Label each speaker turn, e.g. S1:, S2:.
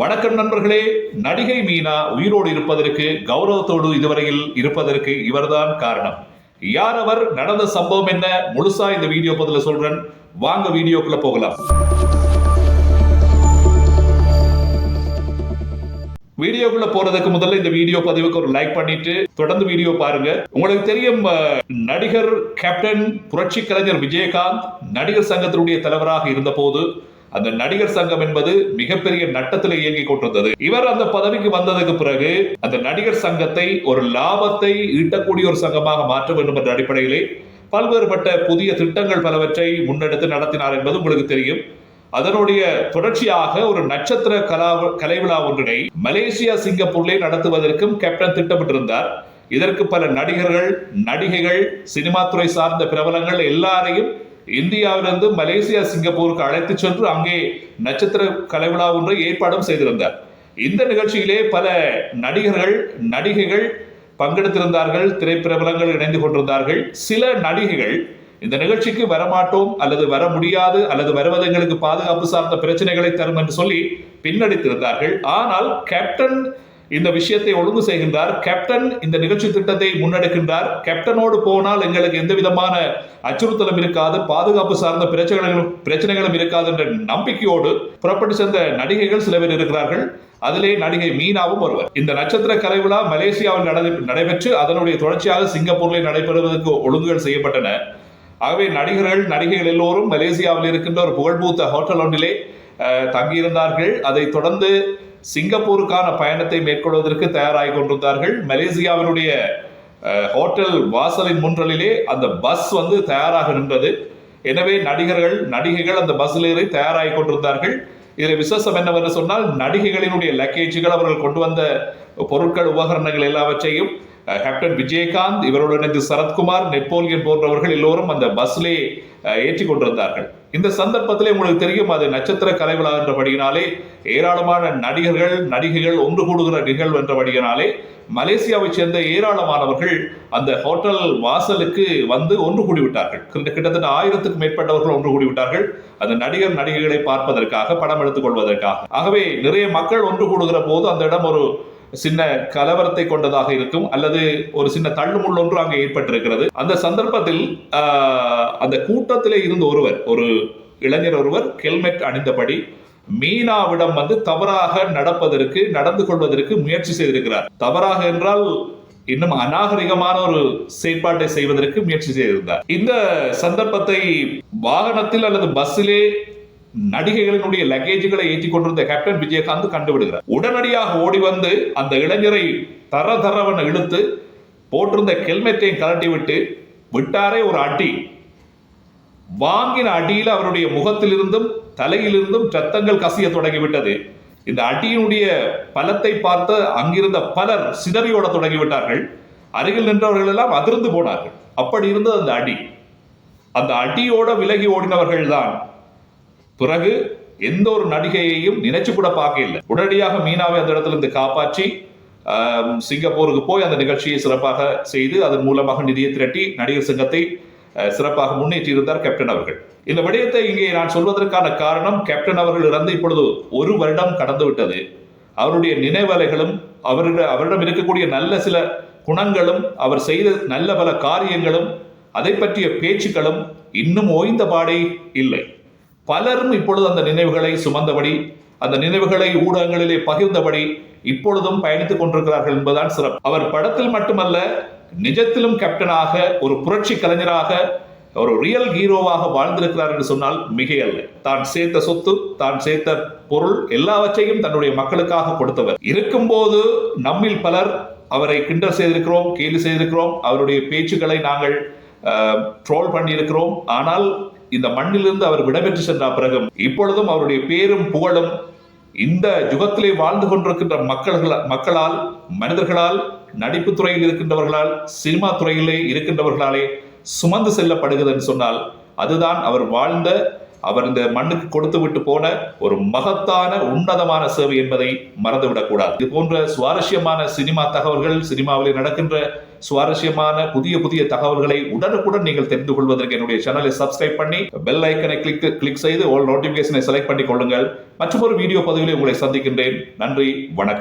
S1: வணக்கம் நண்பர்களே. நடிகை மீனா உயிரோடு இருப்பதற்கு கௌரவத்தோடு இதுவரையில் இருப்பதற்கு இவர்தான் காரணம். யார் அவர் நடந்த சம்பவம் என்ன முழுசா இந்த வீடியோ பதில சொல்றேன். வாங்க வீடியோக்குள்ள போகலாம். வீடியோக்குள்ள போறதுக்கு முதல்ல இந்த வீடியோ பதிவுக்கு ஒரு லைக் பண்ணிட்டு தொடர்ந்து வீடியோ பாருங்க. உங்களுக்கு தெரியும் நடிகர் கேப்டன் புரட்சி கலைஞர் விஜயகாந்த் நடிகர் சங்கத்தினுடைய தலைவராக இருந்தபோது அந்த நடிகர் சங்கம் என்பது மிகப்பெரிய நட்டத்தில் இயங்கிக் கொண்டிருந்தது. இவர் அந்த பதவிக்கு வந்ததுக்கு பிறகு அந்த நடிகர் சங்கத்தை ஒரு லாபத்தை ஈட்டக்கூடிய ஒரு சங்கமாக மாற்ற வேண்டும் என்ற அடிப்படையிலே பல்வேறுபட்ட புதிய திட்டங்கள் பலவற்றை முன்னெடுத்து நடத்தினார் என்பது உங்களுக்கு தெரியும். அதனுடைய தொடர்ச்சியாக ஒரு நட்சத்திர கலா கலை விழா ஒன்றினை மலேசியா சிங்கப்பூரிலே நடத்துவதற்கும் கேப்டன் திட்டமிட்டிருந்தார். இதற்கு பல நடிகர்கள் நடிகைகள் சினிமா துறை சார்ந்த பிரபலங்கள் எல்லாரையும் இந்தியாவிலிருந்து மலேசியா சிங்கப்பூருக்கு அழைத்து சென்று அங்கே நட்சத்திர கலைவிழா ஒன்றை ஏற்பாடும் செய்திருந்தார். இந்த நிகழ்ச்சியிலே பல நடிகர்கள் நடிகைகள் பங்கெடுத்திருந்தார்கள் திரைப்பிரபலங்கள் இணைந்து கொண்டிருந்தார்கள். சில நடிகைகள் இந்த நிகழ்ச்சிக்கு வரமாட்டோம் அல்லது வர முடியாது அல்லது வருவது எங்களுக்கு பாதுகாப்பு சார்ந்த பிரச்சனைகளை தரும் என்று சொல்லி பின்னடித்திருந்தார்கள். ஆனால் கேப்டன் இந்த விஷயத்தை ஒழுங்கு செய்கின்றார். கேப்டன் இந்த நிகழ்ச்சி திட்டத்தை முன்னெடுக்கின்றார். கேப்டனோடு போனால் எங்களுக்கு எந்த விதமான அச்சுறுத்தலும் இருக்காது. பாதுகாப்பு சார்ந்த பிரச்சனைகளும் பிரச்சனைகளும் இருக்காது என்ற நம்பிக்கையோடு புறப்பட்டு சென்ற நடிகைகள் சில பேர் இருக்கிறார்கள். அதிலே நடிகை மீனாவும் ஒருவர். இந்த நட்சத்திர கலை விழா மலேசியாவில் நடைபெற்று அதனுடைய தொடர்ச்சியாக சிங்கப்பூரில் நடைபெறுவதற்கு ஒழுங்குகள் செய்யப்பட்டன. ஆகவே நடிகர்கள் நடிகைகள் எல்லோரும் மலேசியாவில் இருக்கின்ற ஒரு புகழ்பூத்த ஹோட்டல் ஒன்றிலே தங்கியிருந்தார்கள். அதை தொடர்ந்து சிங்கப்பூருக்கான பயணத்தை மேற்கொள்வதற்கு தயாராகி கொண்டிருந்தார்கள். மலேசியாவினுடைய ஹோட்டல் வாசலின் முன்றலிலே அந்த பஸ் வந்து தயாராக நின்றது. எனவே நடிகர்கள் நடிகைகள் அந்த பஸ்ஸில் ஏறி தயாராகி கொண்டிருந்தார்கள். இதில் விசேஷம் என்னவென்று சொன்னால் நடிகைகளினுடைய லக்கேஜுகள் அவர்கள் கொண்டு வந்த பொருட்கள் உபகரணங்கள் எல்லாவற்றையும் கேப்டன் விஜயகாந்த் இவரோடு இணைந்து சரத்குமார் நெப்போலியன் போன்றவர்கள் எல்லோரும் அந்த பஸ்ஸிலே ஏற்றி ஏற்றிக் கொண்டிருந்தார்கள் இந்த சந்தர்ப்பத்திலே உங்களுக்கு தெரியும் அது நட்சத்திர கலைவிழா என்றபடியினாலே ஏராளமான நடிகர்கள் நடிகைகள் ஒன்று கூடுகிற நிகழ்வு என்றபடியினாலே மலேசியாவைச் சேர்ந்த ஏராளமானவர்கள் அந்த ஹோட்டல் வாசலுக்கு வந்து ஒன்று கூடிவிட்டார்கள். கிட்ட- கிட்டத்தட்ட ஆயிரத்துக்கு மேற்பட்டவர்கள் ஒன்று கூடிவிட்டார்கள். அந்த நடிகர் நடிகைகளை பார்ப்பதற்காக படம் எடுத்துக் கொள்வதற்காக. ஆகவே நிறைய மக்கள் ஒன்று கூடுகிற போது அந்த இடம் ஒரு சின்ன கலவரத்தை கொண்டதாக இருக்கும் அல்லது ஒரு சின்ன தள்ளுமுள் ஒன்று அங்கே ஏற்பட்டிருக்கிறது. அந்த சந்தர்ப்பத்தில் ஆஹ், அந்த கூட்டத்திலே இருந்த ஒருவர் ஒரு இளைஞர் ஒருவர் ஹெல்மெட் அணிந்தபடி மீனாவிடம் வந்து தவறாக நடப்பதற்கு நடந்து கொள்வதற்கு முயற்சி செய்திருக்கிறார். தவறாக என்றால் இன்னும் அநாகரிகமான ஒரு செயற்பாட்டை செய்வதற்கு முயற்சி செய்திருந்தார். இந்த சந்தர்ப்பத்தை வாகனத்தில் அல்லது பஸ்ஸிலே நடிகைகளினுடைய லக்கேஜுகளை ஏற்றிக் கொண்டிருந்த கேப்டன் விஜயகாந்த் கண்டுவிடுகிறார் உடனடியாக ஓடி வந்து அந்த இளைஞரை தர தரவன இழுத்து போட்டிருந்த ஹெல்மெட்டையும் கலட்டி விட்டு விட்டாரே ஒரு அடி. வாங்கின அடியில் அவருடைய முகத்திலிருந்தும் தலையிலிருந்தும் ரத்தங்கள் கசிய தொடங்கிவிட்டது. இந்த அடியினுடைய பலத்தை பார்த்து அங்கிருந்த பலர் சிதறியோட தொடங்கிவிட்டார்கள். அருகில் நின்றவர்கள் எல்லாம் அதிர்ந்து போனார்கள். அப்படி இருந்தது அந்த அடி. அந்த அடியோட விலகி ஓடினவர்கள் தான் பிறகு எந்த ஒரு நடிகையையும் நினைச்சு கூட பார்க்க இல்லை. உடனடியாக மீனாவை அந்த இடத்துல இருந்து காப்பாற்றி சிங்கப்பூருக்கு போய் அந்த நிகழ்ச்சியை சிறப்பாக செய்து அதன் மூலமாக நிதியை திரட்டி நடிகர் சங்கத்தை சிறப்பாக முன்னேற்றி இருந்தார் கேப்டன் அவர்கள். இந்த விடயத்தை இங்கே நான் சொல்வதற்கான காரணம் கேப்டன் அவர்கள் இறந்து இப்பொழுது ஒரு வருடம் கடந்து விட்டது. அவருடைய நினைவலைகளும் அவரிடம் அவரிடம் இருக்கக்கூடிய நல்ல சில குணங்களும் அவர் செய்த நல்ல பல காரியங்களும் அதை பற்றிய பேச்சுக்களும் இன்னும் ஓய்ந்த பாடே இல்லை. பலரும் இப்பொழுது அந்த நினைவுகளை சுமந்தபடி அந்த நினைவுகளை ஊடகங்களிலே பகிர்ந்தபடி இப்பொழுதும் பயணித்துக் கொண்டிருக்கிறார்கள் என்பதுதான் சிறப்பு. அவர் படத்தில் மட்டுமல்ல நிஜத்திலும் கேப்டனாக ஒரு புரட்சி கலைஞராக ஒரு ரியல் ஹீரோவாக வாழ்ந்திருக்கிறார் என்று சொன்னால் மிகையல்ல. தான் சேர்த்த சொத்து தான் சேர்த்த பொருள் எல்லாவற்றையும் தன்னுடைய மக்களுக்காக கொடுத்தவர். இருக்கும்போது நம்மில் பலர் அவரை கிண்டல் செய்திருக்கிறோம் கேலி செய்திருக்கிறோம் அவருடைய பேச்சுக்களை நாங்கள் ட்ரோல் பண்ணியிருக்கிறோம். ஆனால் இந்த மண்ணிலிருந்து அவர் விடைபெற்று சென்ற பிறகும் இப்பொழுதும் அவருடைய பேரும் புகழும் இந்த யுகத்திலே வாழ்ந்து கொண்டிருக்கின்ற மக்கள்கள் மக்களால் மனிதர்களால் நடிப்பு துறையில் இருக்கின்றவர்களால் சினிமா துறையிலே இருக்கின்றவர்களாலே சுமந்து செல்லப்படுகிறது என்று சொன்னால் அதுதான் அவர் வாழ்ந்த அவர் இந்த மண்ணுக்கு கொடுத்து விட்டு போன ஒரு மகத்தான உன்னதமான சேவை என்பதை மறந்துவிடக்கூடாது. இது போன்ற சுவாரஸ்யமான சினிமா தகவல்கள் சினிமாவில் நடக்கின்ற சுவாரஸ்யமான புதிய புதிய தகவல்களை உடனுக்குடன் நீங்கள் தெரிந்து கொள்வதற்கு என்னுடைய சேனலை சப்ஸ்கிரைப் பண்ணி பெல் ஐக்கனை கிளிக் கிளிக் செய்து ஆல் நோட்டிபிகேஷனை செலக்ட் பண்ணிக் கொள்ளுங்கள் மற்றும் ஒரு வீடியோ பதிவிலே உங்களை சந்திக்கின்றேன். நன்றி வணக்கம்.